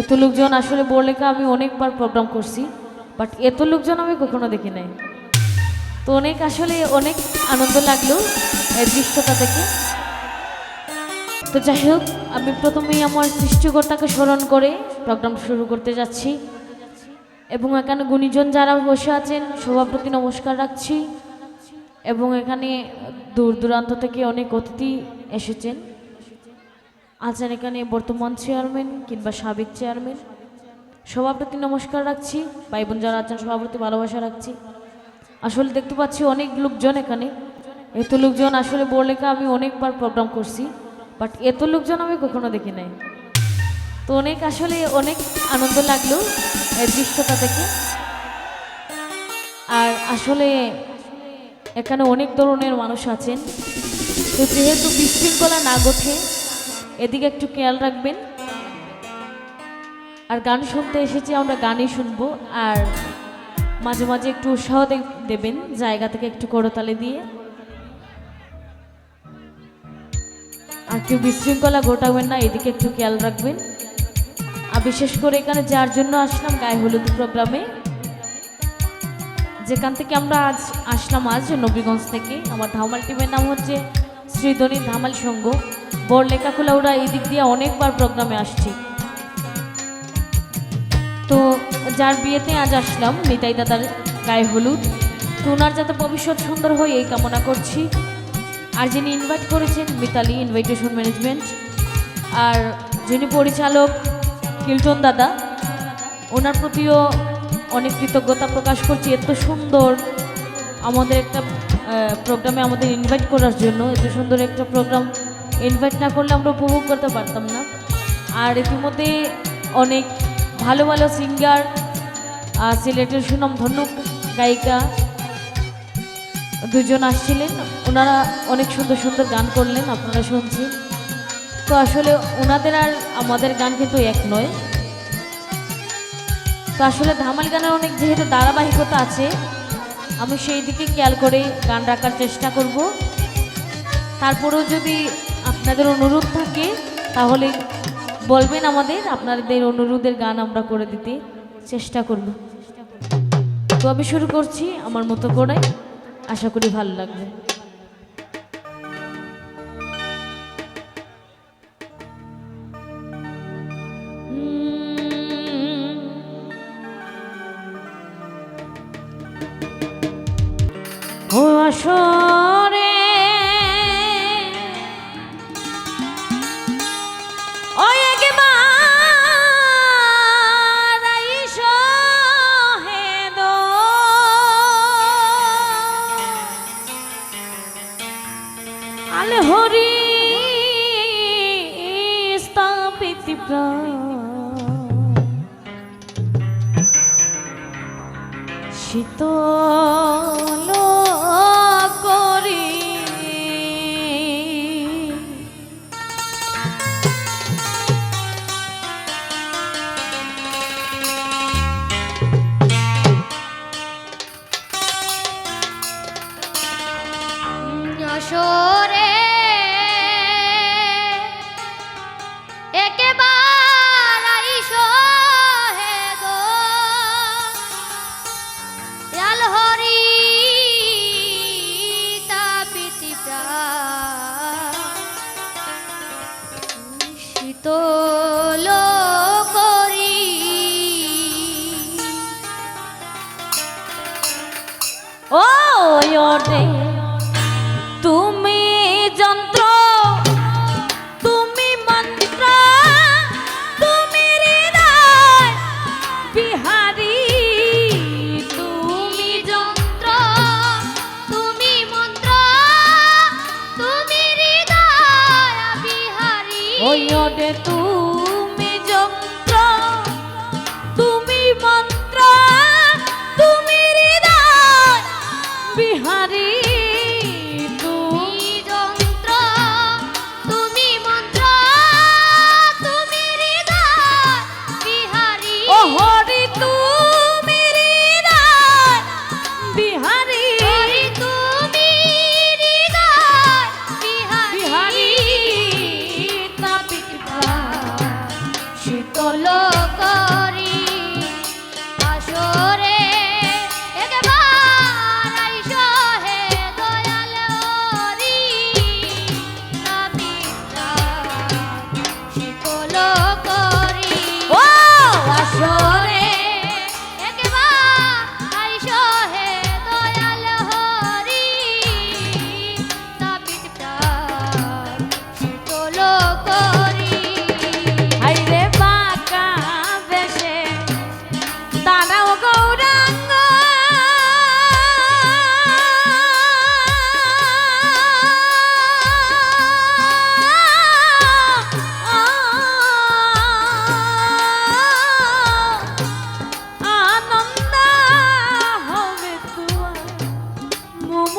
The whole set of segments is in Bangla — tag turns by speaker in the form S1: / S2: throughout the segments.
S1: এত লোকজন আসলে বললেকা আমি অনেকবার প্রোগ্রাম করছি বাট এত লোকজন আমি কখনো দেখি নাই। তো অনেক আসলে অনেক আনন্দ লাগল এই দৃশ্যটা দেখে। তো যাই হোক, আমি প্রথমেই আমার সৃষ্টিকর্তাকে স্মরণ করে প্রোগ্রাম শুরু করতে যাচ্ছি। এবং এখানে গুণীজন যারা বসে আছেন সবার প্রতি নমস্কার রাখছি। এবং এখানে দূর দূরান্ত থেকে অনেক অতিথি এসেছেন। আছেন এখানে বর্তমান চেয়ারম্যান কিংবা সাবেক চেয়ারম্যান। সবার প্রতি নমস্কার রাখছি। ভাই বোন যারা আছেন সবার প্রতি ভালোবাসা রাখছি। আসলে দেখতে পাচ্ছি অনেক লোকজন এখানে। এত লোকজন আসলে বললেকা আমি অনেকবার প্রোগ্রাম করছি বাট এত লোকজন আমি কখনো দেখি নাই। তো অনেক আসলে অনেক আনন্দ লাগল এই দৃশ্যটা দেখে। আর আসলে এখানে অনেক ধরনের মানুষ আছেন। তো যেহেতু বিশৃঙ্খলা না গোঠে এদিকে একটু খেয়াল রাখবেন। আর গান শুনতে এসেছি, আমরা গানই শুনব। আর মাঝে মাঝে একটু উৎসাহ দেবেন, জায়গা থেকে একটু করতালে দিয়ে। আর কেউ বিশৃঙ্খলা ঘটাবেন না, এদিকে একটু খেয়াল রাখবেন। আর বিশেষ করে এখানে যার জন্য আসলাম, গায়ে হলুদ প্রোগ্রামে। যেখান থেকে আমরা আজ আসলাম, আজ নবীগঞ্জ থেকে। আমার ধামাল টিমের নাম হচ্ছে শ্রীধনী ধামাল সংঘ। বড় লেখাখোলা, ওরা এই দিক দিয়ে অনেকবার প্রোগ্রামে আসছি। তো যার বিয়েতে আজ আসলাম, নিতাই দাদার গায়ে হলুদ। তো ওনার যাতে ভবিষ্যৎ সুন্দর হয়, এই কামনা করছি। আর যিনি ইনভাইট করেছেন, মিতালি ইনভাইটেশন ম্যানেজমেন্ট আর যিনি পরিচালক, কিল্টন দাদা, ওনার প্রতিও অনেক কৃতজ্ঞতা প্রকাশ করছি। এত সুন্দর আমাদের একটা প্রোগ্রামে আমাদের ইনভাইট করার জন্য, এত সুন্দর একটা প্রোগ্রাম ইনভাইট না করলে আমরা উপভোগ করতে পারতাম না। আর ইতিমধ্যে অনেক ভালো ভালো সিঙ্গার সিলেটের সুনাম ধন্য গায়িকা দুজন আসছিলেন। ওনারা অনেক সুন্দর সুন্দর গান করলেন, আপনারা শুনছেন তো আসলে ওনাদের আর আমাদের গান কিন্তু এক নয়। তো আসলে ধামাল গানের অনেক যেহেতু ধারাবাহিকতা আছে, আমি সেই দিকে খেয়াল করে গান রাখার চেষ্টা করব। তারপরেও যদি আপনাদের অনুরোধ থাকে, তাহলে বলবেন আমাদের, আপনাদের অনুরোধের গান আমরা করে দিতে চেষ্টা করব। তো আমি শুরু করছি আমার মতো করে, আশা করি ভালো লাগবে। ও আসরে শীতল করি। Oh, your day. Bihari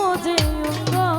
S2: momo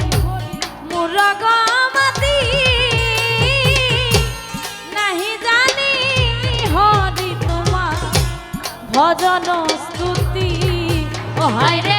S2: ভজন স্তুতি ও হায়